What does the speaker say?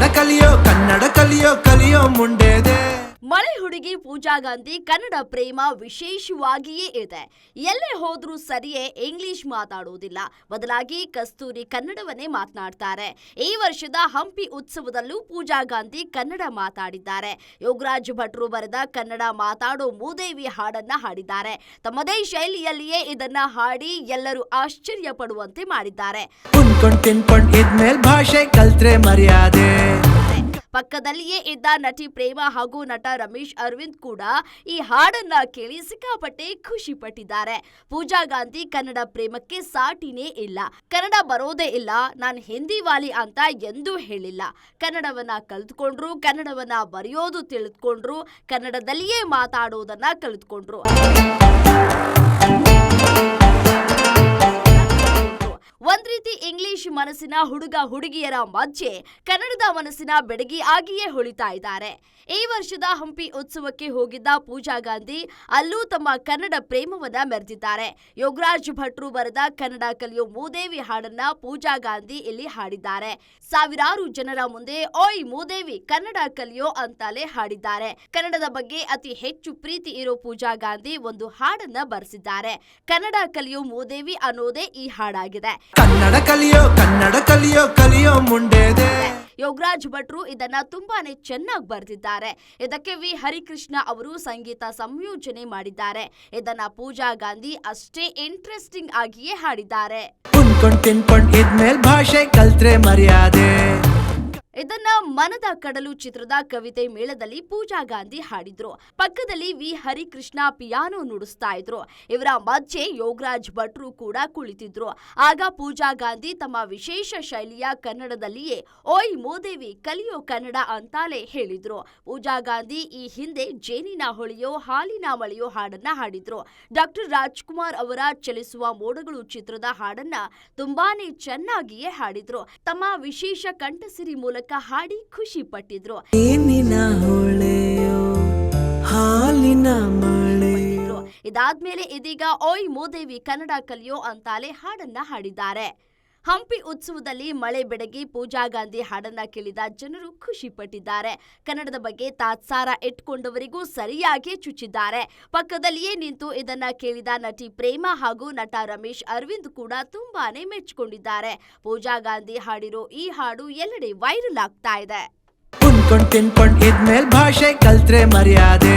ಕನ್ನಡ ಕಲಿಯೋ ಕನ್ನಡ ಕಲಿಯೋ ಕಲಿಯೋ ಮುಂಡೆದೆ ಮಳೆ ಹುಡುಗಿ ಪೂಜಾ ಗಾಂಧಿ ಕನ್ನಡ ಪ್ರೇಮ ವಿಶೇಷವಾಗಿಯೇ ಇದೆ. ಎಲ್ಲೇ ಹೋದ್ರೂ ಸರಿಯೇ ಇಂಗ್ಲಿಷ್ ಮಾತಾಡುವುದಿಲ್ಲ. ಬದಲಾಗಿ ಕಸ್ತೂರಿ ಕನ್ನಡವನ್ನೇ ಮಾತನಾಡ್ತಾರೆ. ಈ ವರ್ಷದ ಹಂಪಿ ಉತ್ಸವದಲ್ಲೂ ಪೂಜಾ ಗಾಂಧಿ ಕನ್ನಡ ಮಾತಾಡಿದ್ದಾರೆ. ಯೋಗರಾಜ್ ಭಟ್ರು ಬರೆದ ಕನ್ನಡ ಮಾತಾಡೋ ಮೂದೇವಿ ಹಾಡನ್ನ ಹಾಡಿದ್ದಾರೆ. ತಮ್ಮದೇ ಶೈಲಿಯಲ್ಲಿಯೇ ಇದನ್ನ ಹಾಡಿ ಎಲ್ಲರೂ ಆಶ್ಚರ್ಯ ಪಡುವಂತೆ ಮಾಡಿದ್ದಾರೆ ಭಾಷೆ ಕಲ್ತ್ರೆ ಮರ್ಯಾದೆ. ಪಕ್ಕದಲ್ಲಿಯೇ ಇದ್ದ ನಟಿ ಪ್ರೇಮ ಹಾಗೂ ನಟ ರಮೇಶ್ ಅರವಿಂದ್ ಕೂಡ ಈ ಹಾಡನ್ನ ಕೇಳಿ ಸಿಕ್ಕಾಪಟ್ಟೆ ಖುಷಿ ಪಟ್ಟಿದ್ದಾರೆ. ಪೂಜಾ ಗಾಂಧಿ ಕನ್ನಡ ಪ್ರೇಮಕ್ಕೆ ಸಾಟಿನೇ ಇಲ್ಲ. ಕನ್ನಡ ಬರೋದೇ ಇಲ್ಲ, ನಾನು ಹಿಂದಿ ವಾಲಿ ಅಂತ ಎಂದೂ ಹೇಳಿಲ್ಲ. ಕನ್ನಡವನ್ನ ಕಲಿತ್ಕೊಂಡ್ರು, ಕನ್ನಡವನ್ನ ಬರೆಯೋದು ತಿಳಿದುಕೊಂಡ್ರು, ಕನ್ನಡದಲ್ಲಿಯೇ ಮಾತಾಡೋದನ್ನ ಕಲಿತ್ಕೊಂಡ್ರು. ಒಂದ್ ರೀತಿ ಇಂಗ್ಲಿಷ್ ಮನಸ್ಸಿನ ಹುಡುಗ ಹುಡುಗಿಯರ ಮಧ್ಯೆ ಕನ್ನಡದ ಮನಸ್ಸಿನ ಬೆಡಗಿ ಆಗಿಯೇ ಹೊಳಿತಾ ಇದ್ದಾರೆ. ಈ ವರ್ಷದ ಹಂಪಿ ಉತ್ಸವಕ್ಕೆ ಹೋಗಿದ್ದ ಪೂಜಾ ಗಾಂಧಿ ಅಲ್ಲೂ ತಮ್ಮ ಕನ್ನಡ ಪ್ರೇಮವನ್ನ ಮೆರೆದಿದ್ದಾರೆ. ಯೋಗರಾಜ್ ಭಟ್ರು ಬರೆದ ಕನ್ನಡ ಕಲಿಯೋ ಮೂದೇವಿ ಹಾಡನ್ನ ಪೂಜಾ ಗಾಂಧಿ ಇಲ್ಲಿ ಹಾಡಿದ್ದಾರೆ. ಸಾವಿರಾರು ಜನರ ಮುಂದೆ ಓಯ್ ಮೂದೇವಿ ಕನ್ನಡ ಕಲಿಯೋ ಅಂತಾಲೆ ಹಾಡಿದ್ದಾರೆ. ಕನ್ನಡದ ಬಗ್ಗೆ ಅತಿ ಹೆಚ್ಚು ಪ್ರೀತಿ ಇರೋ ಪೂಜಾ ಗಾಂಧಿ ಒಂದು ಹಾಡನ್ನ ಬರೆಸಿದ್ದಾರೆ. ಕನ್ನಡ ಕಲಿಯೋ ಮೂದೇವಿ ಅನ್ನೋದೇ ಈ ಹಾಡಾಗಿದೆ. ಕನ್ನಡ ಕಲಿಯೋ ಕನ್ನಡ ಕಲಿಯೋ ಕಲಿಯೋ ಮುಂಡೆದೆ. ಯೋಗರಾಜ್ ಭಟ್ರು ಇದನ್ನ ತುಂಬಾನೇ ಚೆನ್ನಾಗಿ ಬರೆದಿದ್ದಾರೆ. ಇದಕ್ಕೆ ವಿ. ಹರಿಕೃಷ್ಣ ಅವರು ಸಂಗೀತ ಸಂಯೋಜನೆ ಮಾಡಿದ್ದಾರೆ. ಇದನ್ನ ಪೂಜಾ ಗಾಂಧಿ ಅಷ್ಟೇ ಇಂಟ್ರೆಸ್ಟಿಂಗ್ ಆಗಿಯೇ ಹಾಡಿದ್ದಾರೆ. ತಿನ್ಕೊಂಡ್ ಇದ್ಮೇಲೆ ಭಾಷೆ ಕಲ್ತ್ರೆ ಮರ್ಯಾದೆ. ಇದನ್ನ ಮನದ ಕಡಲು ಚಿತ್ರದ ಕವಿತೆ ಮೇಳದಲ್ಲಿ ಪೂಜಾ ಗಾಂಧಿ ಹಾಡಿದ್ರು. ಪಕ್ಕದಲ್ಲಿ ವಿ. ಹರಿಕೃಷ್ಣ ಪಿಯಾನೋ ನುಡಿಸ್ತಾ ಇದ್ರು. ಇವರ ಮಧ್ಯೆ ಯೋಗರಾಜ್ ಭಟ್ರು ಕೂಡ ಕುಳಿತಿದ್ರು. ಆಗ ಪೂಜಾ ಗಾಂಧಿ ತಮ್ಮ ವಿಶೇಷ ಶೈಲಿಯ ಕನ್ನಡದಲ್ಲಿಯೇ, ಓಯ್ ಮೋದೇವಿ, ಕಲಿಯೋ ಕನ್ನಡ ಅಂತಾಲೆ ಹೇಳಿದ್ರು. ಪೂಜಾ ಗಾಂಧಿ ಈ ಹಿಂದೆ ಜೇನಿನ ಹೊಳೆಯೋ, ಹಾಲಿನ ಮಳೆಯೋ ಹಾಡನ್ನ ಹಾಡಿದ್ರು. ಡಾಕ್ಟರ್ ರಾಜ್ಕುಮಾರ್ ಅವರ ಚಲಿಸುವ ಮೋಡಗಳು ಚಿತ್ರದ ಹಾಡನ್ನ ತುಂಬಾನೇ ಚೆನ್ನಾಗಿಯೇ ಹಾಡಿದ್ರು. ತಮ್ಮ ವಿಶೇಷ ಕಂಠಸಿರಿ ಮೂಲಕ ಹಾಡಿ ಖುಷಿ ಪಟ್ಟಿದ್ರು ಏನಿನ ಹೊಳೆಯೋ ಹಾಲಿನ ಮಳೆ ಇದ್ರು. ಇದಾದ್ಮೇಲೆ ಇದೀಗ ಓಯ್ ಮೋದೇವಿ ಕನ್ನಡ ಕಲಿಯೋ ಅಂತಾಲೆ ಹಾಡನ್ನ ಹಾಡಿದ್ದಾರೆ ಹಂಪಿ ಉತ್ಸವದಲ್ಲಿ ಮಳೆ ಬೆಡಗಿ ಪೂಜಾ ಗಾಂಧಿ ಹಾಡನ್ನ ಕೇಳಿದ ಜನರು ಖುಷಿ ಪಟ್ಟಿದ್ದಾರೆ. ಕನ್ನಡದ ಬಗ್ಗೆ ತಾತ್ಸಾರ ಇಟ್ಕೊಂಡವರಿಗೂ ಸರಿಯಾಗಿ ಚುಚ್ಚಿದ್ದಾರೆ. ಪಕ್ಕದಲ್ಲಿಯೇ ನಿಂತು ಇದನ್ನ ಕೇಳಿದ ನಟಿ ಪ್ರೇಮ ಹಾಗೂ ನಟ ರಮೇಶ್ ಅರವಿಂದ್ ಕೂಡ ತುಂಬಾನೇ ಮೆಚ್ಚಿಕೊಂಡಿದ್ದಾರೆ. ಪೂಜಾ ಗಾಂಧಿ ಹಾಡಿರೋ ಈ ಹಾಡು ಎಲ್ಲೆಡೆ ವೈರಲ್ ಆಗ್ತಾ ಇದೆ. ಭಾಷೆ ಕಲ್ತ್ರೆ ಮರ್ಯಾದೆ.